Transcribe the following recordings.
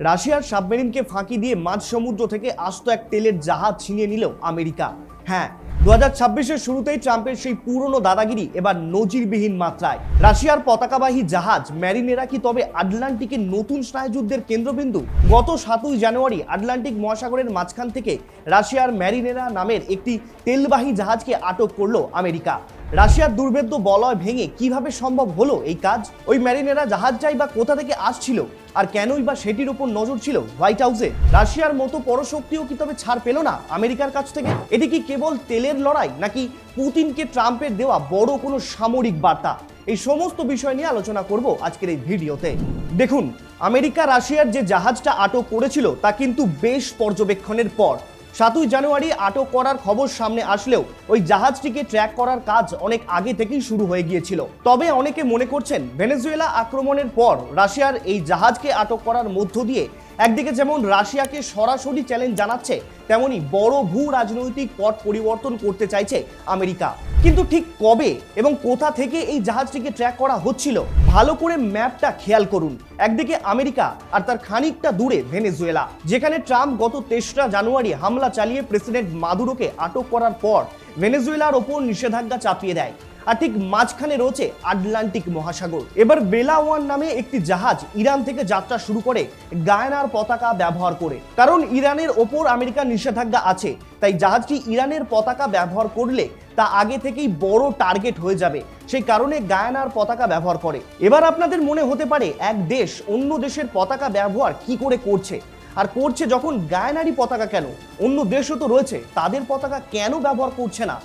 রাশিয়ার সাবমেরিনকে ফাঁকি দিয়ে মাঝ সমুদ্র থেকে আস্ত এক তেলের জাহাজ ছিনিয়ে নিল আমেরিকা। হ্যাঁ দু হাজার ছাব্বিশের শুরুতেই ট্রাম্পের সেই পুরনো দাদাগিরি এবার নজিরবিহীন মাত্রায়। রাশিয়ার পতাকাবাহী জাহাজ ম্যারিনেরা কি তবে আটলান্টিকের নতুন স্নায়ুযুদ্ধের কেন্দ্রবিন্দু? গত সাতই জানুয়ারি আটলান্টিক মহাসাগরের মাঝখান থেকে রাশিয়ার ম্যারিনেরা নামের একটি তেলবাহী জাহাজকে আটক করল আমেরিকা। রাশিয়ার দুর্ভেদ্য বলয় ভেঙে কীভাবে সম্ভব হলো এই কাজ? ওই ম্যারিনেরা জাহাজটাই বা কোথা থেকে আসছিল? আর কেনই বা সেটির উপর নজর ছিল হোয়াইট হাউসে? রাশিয়ার মতো পরশক্তিও কি তবে ছাড় পেল না আমেরিকার কাছ থেকে? এটি কি কেবল তেলের লড়াই, নাকি পুতিনকে ট্রাম্পের দেওয়া বড় কোনো সামরিক বার্তা? এই সমস্ত বিষয় নিয়ে আলোচনা করব আজকের এই ভিডিওতে। দেখুন, আমেরিকা রাশিয়ার যে জাহাজটা আটক করেছিল, তা কিন্তু বেশ পর্যবেক্ষণের পর। সাতই জানুয়ারি আটক করার খবর সামনে আসলেও ওই জাহাজটিকে ট্র্যাক করার কাজ অনেক আগে থেকেই শুরু হয়ে গিয়েছিল। তবে অনেকে মনে করছেন ভেনেজুয়েলা আক্রমণের পর রাশিয়ার এই জাহাজকে আটক করার মধ্য দিয়ে একদিকে যেমন রাশিয়াকে সরাসরি চ্যালেঞ্জ জানাচ্ছে তেমনি বড় ভূ রাজনৈতিক পথ পরিবর্তন করতে চাইছে আমেরিকা। কিন্তু ঠিক কবে এবং কোথা থেকে এই জাহাজটিকে ট্র্যাক করা হচ্ছিল? ভালো করে ম্যাপটা খেয়াল করুন। একদিকে আমেরিকা আর তার খানিকটা দূরে ভেনেজুয়েলা, যেখানে ট্রাম্প গত তেসরা জানুয়ারি হামলা চালিয়ে প্রেসিডেন্ট মাদুরোকে আটক করার পর ভেনেজুয়েলার ওপর নিষেধাজ্ঞা চাপিয়ে দেয়। আর ঠিক মাঝখানে রয়েছে আটলান্টিক মহাসাগর। এবার বেলা ওয়ান নামে একটি জাহাজ ইরান থেকে যাত্রা শুরু করে গায়নার পতাকা ব্যবহার করে। কারণ ইরানের ওপর আমেরিকার নিষেধাজ্ঞা আছে, তাই জাহাজটি ইরানের পতাকা ব্যবহার করলে তা আগে থেকেই বড় টার্গেট হয়ে যাবে। সেই কারণে গায়ানার পতাকা ব্যবহার করে। এবার আপনাদের মনে হতে পারে এক দেশ অন্য দেশের পতাকা ব্যবহার কি করে করছে? আর করছে যখন গায়নারই পতাকা কেন? অন্য দেশও তো রয়েছে, তাদের পতাকা কেন ব্যবহার করছে না?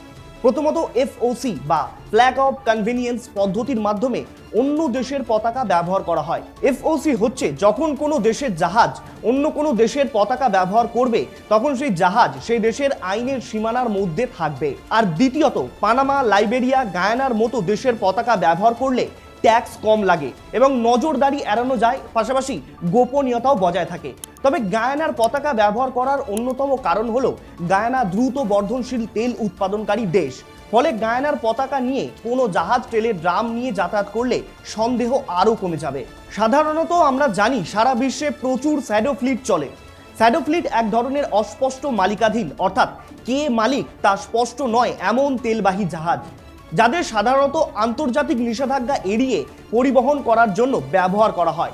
প্রথমত এফওসি বা ফ্ল্যাগ অফ কনভেনিয়েন্স পদ্ধতির মাধ্যমে অন্য দেশের পতাকা ব্যবহার করা হয়। এফওসি হচ্ছে যখন কোনো দেশের জাহাজ অন্য কোনো দেশের পতাকা ব্যবহার করবে, তখন সেই জাহাজ সেই দেশের আইনের সীমানার মধ্যে থাকবে। আর দ্বিতীয়ত, পানামা, লাইবেরিয়া, গায়ানার মতো দেশের পতাকা ব্যবহার করলে ট্যাক্স কম লাগে এবং নজরদারি এড়ানো যায়, পাশাপাশি গোপনীয়তাও বজায় থাকে। তবে গায়ানার পতাকা ব্যবহার করার অন্যতম কারণ হলো গায়ানা দ্রুত বর্ধনশীল তেল উৎপাদনকারী দেশ। ফলে গায়ানার পতাকা নিয়ে কোনো জাহাজ তেলের ড্রাম নিয়ে যাতায়াত করলে সন্দেহ আরও কমে যাবে। সাধারণত আমরা জানি, সারা বিশ্বে প্রচুর স্যাডো ফ্লিট চলে। স্যাডো ফ্লিট এক ধরনের অস্পষ্ট মালিকাধীন, অর্থাৎ কে মালিক তা স্পষ্ট নয়, এমন তেলবাহী জাহাজ। যাদের সাধারণত আন্তর্জাতিক নিষেধাজ্ঞা এড়িয়ে পরিবহন করার জন্য ব্যবহার করা হয়।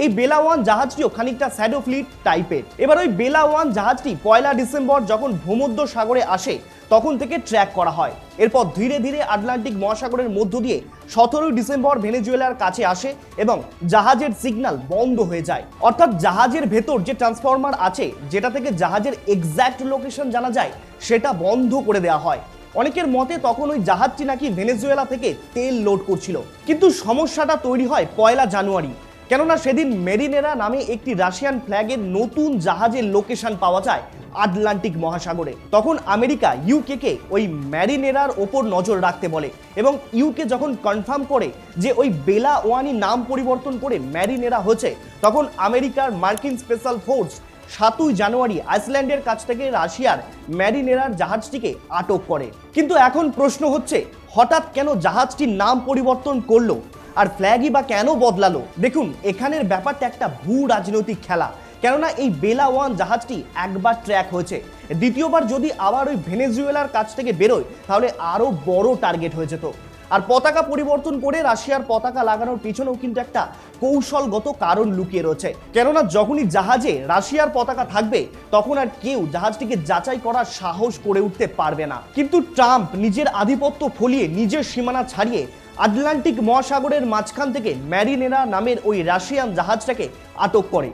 এই বেলা ওয়ান জাহাজটিও খানিকটা স্যাডো ফ্লিট টাইপের এবার ওই বেলা ওয়ান জাহাজটি পয়লা ডিসেম্বর যখন ভূমধ্য সাগরে আসে, তখন থেকে ট্র্যাক করা হয়। এরপর ধীরে ধীরে আটলান্টিক মহাসাগরের মধ্য দিয়ে সতেরোই ডিসেম্বর ভেনেজুয়েলার কাছে আসে এবং জাহাজের সিগন্যাল বন্ধ হয়ে যায়। অর্থাৎ জাহাজের ভেতর যে ট্রান্সফরমার আছে, যেটা থেকে জাহাজের এক্স্যাক্ট লোকেশন জানা যায়, সেটা বন্ধ করে দেওয়া হয়। অনেকের মতে তখন ওই জাহাজটি নাকি ভেনেজুয়েলা থেকে তেল লোড করছিল। কিন্তু সমস্যাটা তৈরি হয় পয়লা জানুয়ারি। কেননা সেদিন মেরিনেরা নামে একটি রাশিয়ান ফ্ল্যাগের নতুন জাহাজের লোকেশন পাওয়া যায় আটলান্টিক মহাসাগরে। তখন আমেরিকা ইউকে কে ওই ম্যারিনেরার ওপর নজর রাখতে বলে এবং ইউকে যখন কনফার্ম করে যে ওই বেলা ওয়ানি নাম পরিবর্তন করে ম্যারিনেরা হচ্ছে তখন আমেরিকার মার্কিন স্পেশাল ফোর্স সাতই জানুয়ারি আইসল্যান্ডের কাছ থেকে রাশিয়ার ম্যারিনেরার জাহাজটিকে আটক করে। কিন্তু এখন প্রশ্ন হচ্ছে, হঠাৎ কেন জাহাজটির নাম পরিবর্তন করল? আর ফ্ল্যাগই বা কেন বদলালো? দেখুন, এখানের ব্যাপারটা একটা ভূ রাজনৈতিক খেলা। কেননা এই বেলা ওয়ান জাহাজটি একবার ট্র্যাক হয়েছে। দ্বিতীয়বার যদি আবার ওই ভেনেজুয়েলার কাছ থেকে বেরোয়, তাহলে আরও বড় টার্গেট হয়ে যেত আর পতাকা পরিবর্তন করে রাশিয়ার পতাকা লাগানোর পিছনেও কিন্তু একটা কৌশলগত কারণ লুকিয়ে রয়েছে। কেননা যখনই জাহাজে রাশিয়ার পতাকা থাকবে, তখন আর কেউ জাহাজটিকে যাচাই করার সাহস করে উঠতে পারবে না। কিন্তু ট্রাম্প নিজের আধিপত্য ফলিয়ে নিজের সীমানা ছাড়িয়ে আটলান্টিক মহাসাগরের মাঝখান থেকে ম্যারিনেরা নামের ওই রাশিয়ান জাহাজটাকে আটক করে।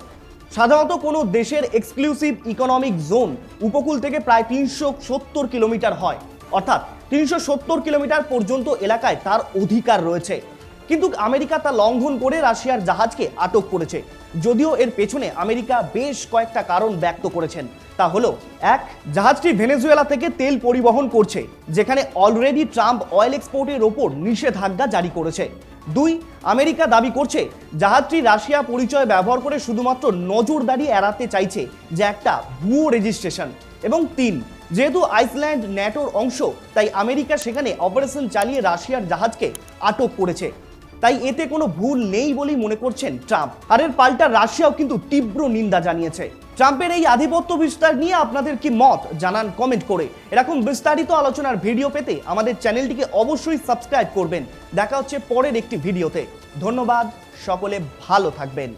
সাধারণত কোনো দেশের এক্সক্লুসিভ ইকোনমিক জোন উপকূল থেকে প্রায় তিনশো সত্তর কিলোমিটার হয়। অর্থাৎ তিনশো সত্তর কিলোমিটার পর্যন্ত এলাকায় তার অধিকার রয়েছে। কিন্তু আমেরিকা তা লঙ্ঘন করে রাশিয়ার জাহাজকে আটক করেছে। যদিও এর পেছনে আমেরিকা বেশ কয়েকটা কারণ ব্যক্ত করেছেন। তা হলো, এক, জাহাজটি ভেনেজুয়েলা থেকে তেল পরিবহন করছে, যেখানে অলরেডি ট্রাম্প অয়েল এক্সপোর্টের ওপর নিষেধাজ্ঞা জারি করেছে। দুই, আমেরিকা দাবি করছে, জাহাজটি রাশিয়া পরিচয় ব্যবহার করে শুধুমাত্র নজরদারি এড়াতে চাইছে যে একটা ভুয়ো রেজিস্ট্রেশন। এবং তিন, যেহেতু আইসল্যান্ড ন্যাটোর অংশ, তাই আমেরিকা সেখানে অপারেশন চালিয়ে রাশিয়ার জাহাজকে আটক করেছে। তাই এতে কোনো ভুল নেই বলেই মনে করছেন ট্রাম্প। আর এর পাল্টা রাশিয়াও কিন্তু তীব্র নিন্দা জানিয়েছে। ট্রাম্পের এই আধিপত্য বিস্তার নিয়ে আপনাদের কি মত জানান কমেন্ট করে। এরকম বিস্তারিত আলোচনার ভিডিও পেতে আমাদের চ্যানেলটিকে অবশ্যই সাবস্ক্রাইব করবেন। দেখা হচ্ছে পরের একটি ভিডিওতে। ধন্যবাদ, সকলে ভালো থাকবেন।